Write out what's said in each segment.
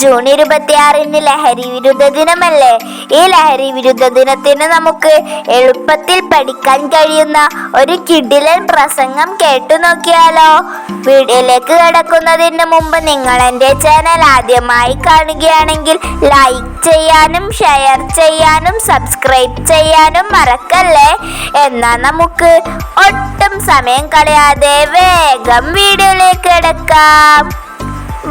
June ഇരുപത്തിയാറിന് ലഹരി വിരുദ്ധ ദിനമല്ലേ? ഈ ലഹരി വിരുദ്ധ ദിനത്തിന് നമുക്ക് എളുപ്പത്തിൽ പഠിക്കാൻ കഴിയുന്ന ഒരു കിടിലൻ പ്രസംഗം കേട്ടു നോക്കിയാലോ? വീഡിയോയിലേക്ക് കിടക്കുന്നതിന് മുമ്പ് നിങ്ങൾ എന്റെ ചാനൽ ആദ്യമായി കാണുകയാണെങ്കിൽ ലൈക്ക് ചെയ്യാനും ഷെയർ ചെയ്യാനും സബ്സ്ക്രൈബ് ചെയ്യാനും മറക്കല്ലേ? എന്നാൽ നമുക്ക് ഒട്ടും സമയം കളയാതെ വേഗം വീഡിയോയിലേക്ക് കിടക്കാം.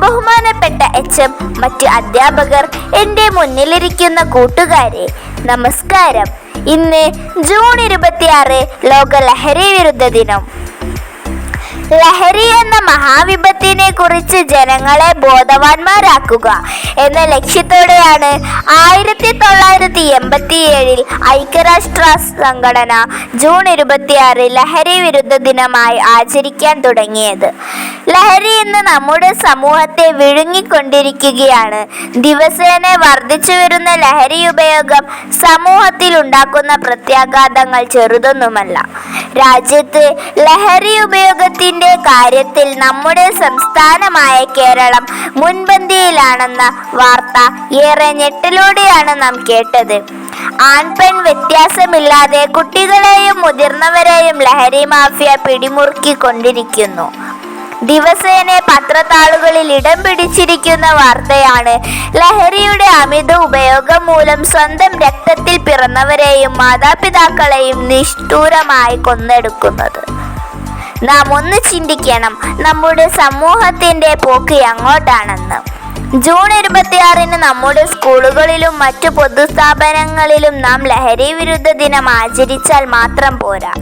ബഹുമാനപ്പെട്ട എച്ച് എം മറ്റ് അധ്യാപകർ എന്റെ മുന്നിലിരിക്കുന്ന കൂട്ടുകാരെ നമസ്കാരം. ഇന്ന് ജൂൺ ഇരുപത്തിയാറ് ലോക ലഹരി വിരുദ്ധ ദിനം. ലഹരി എന്ന മഹാവിപത്തിനെ കുറിച്ച് ജനങ്ങളെ ബോധവാന്മാരാക്കുക എന്ന ലക്ഷ്യത്തോടെയാണ് ആയിരത്തി തൊള്ളായിരത്തി എൺപത്തി ഏഴിൽ ഐക്യരാഷ്ട്ര സംഘടന ജൂൺ ഇരുപത്തിയാറ് ലഹരി വിരുദ്ധ ദിനമായി ആചരിക്കാൻ തുടങ്ങിയത്. ലഹരി ഇന്ന് നമ്മുടെ സമൂഹത്തെ വിഴുങ്ങിക്കൊണ്ടിരിക്കുകയാണ്. ദിവസേന വർദ്ധിച്ചു വരുന്ന ലഹരി ഉപയോഗം സമൂഹത്തിൽ ഉണ്ടാക്കുന്ന പ്രത്യാഘാതങ്ങൾ ചെറുതൊന്നുമല്ല. രാജ്യത്ത് ലഹരി ഉപയോഗത്തിന്റെ കാര്യത്തിൽ നമ്മുടെ സംസ്ഥാനമായ കേരളം മുൻപന്തിയിലാണെന്ന വാർത്ത ഏറെ ഞെട്ടലോടെയാണ് നാം കേട്ടത്. ആൺപെൺ വ്യത്യാസമില്ലാതെ കുട്ടികളെയും മുതിർന്നവരെയും ലഹരി മാഫിയ പിടിമുറുക്കിക്കൊണ്ടിരിക്കുന്നു. ദിവസേന പത്രത്താളുകളിൽ ഇടം പിടിച്ചിരിക്കുന്ന വാർത്തയാണ്. ലഹരിയുടെ അമിത ഉപയോഗം മൂലം സ്വന്തം രക്തത്തിൽ പിറന്നവരെയും മാതാപിതാക്കളെയും നിഷ്ഠൂരമായി കൊന്നെടുക്കുന്നത്. നാം ഒന്ന് ചിന്തിക്കണം. നമ്മുടെ സമൂഹത്തിന്റെ പോക്ക് എങ്ങോട്ടാണെന്ന്. ജൂൺ ഇരുപത്തിയാറിന് നമ്മുടെ സ്കൂളുകളിലും മറ്റു പൊതുസ്ഥാപനങ്ങളിലും നാം ലഹരി വിരുദ്ധ ദിനം ആചരിച്ചാൽ മാത്രം പോരാ.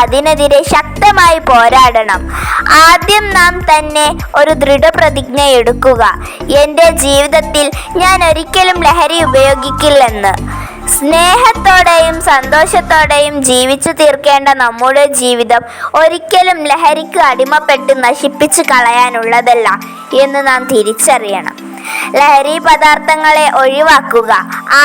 അതിനെതിരെ ശക്തമായി പോരാടണം. ആദ്യം നാം തന്നെ ഒരു ദൃഢപ്രതിജ്ഞ എടുക്കുക. എന്റെ ജീവിതത്തിൽ ഞാൻ ഒരിക്കലും ലഹരി ഉപയോഗിക്കില്ലെന്ന്. സ്നേഹത്തോടെയും സന്തോഷത്തോടെയും ജീവിച്ചു തീർക്കേണ്ട നമ്മുടെ ജീവിതം ഒരിക്കലും ലഹരിക്ക് അടിമപ്പെട്ട് നശിപ്പിച്ചു കളയാനുള്ളതല്ല എന്ന് നാം തിരിച്ചറിയണം. ലഹരി പദാർത്ഥങ്ങളെ ഒഴിവാക്കുക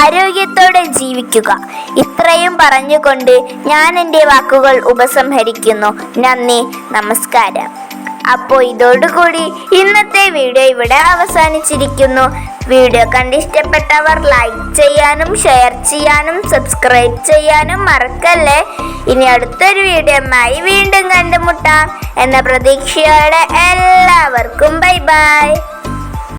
ആരോഗ്യത്തോടെ ജീവിക്കുക. ഇത്രയും പറഞ്ഞുകൊണ്ട് ഞാൻ എന്റെ വാക്കുകൾ ഉപസംഹരിക്കുന്നു. നന്ദി നമസ്കാരം. അപ്പോൾ ഇതോടുകൂടി ഇന്നത്തെ വീഡിയോ ഇവിടെ അവസാനിച്ചിരിക്കുന്നു. വീഡിയോ കണ്ടിഷ്ടപ്പെട്ടവർ ലൈക്ക് ചെയ്യാനും ഷെയർ ചെയ്യാനും സബ്സ്ക്രൈബ് ചെയ്യാനും മറക്കല്ലേ? ഇനി അടുത്തൊരു വീഡിയോയുമായി വീണ്ടും കണ്ടുമുട്ടാം. എന്ന പ്രതീക്ഷയോടെ എല്ലാവർക്കും ബൈ ബൈ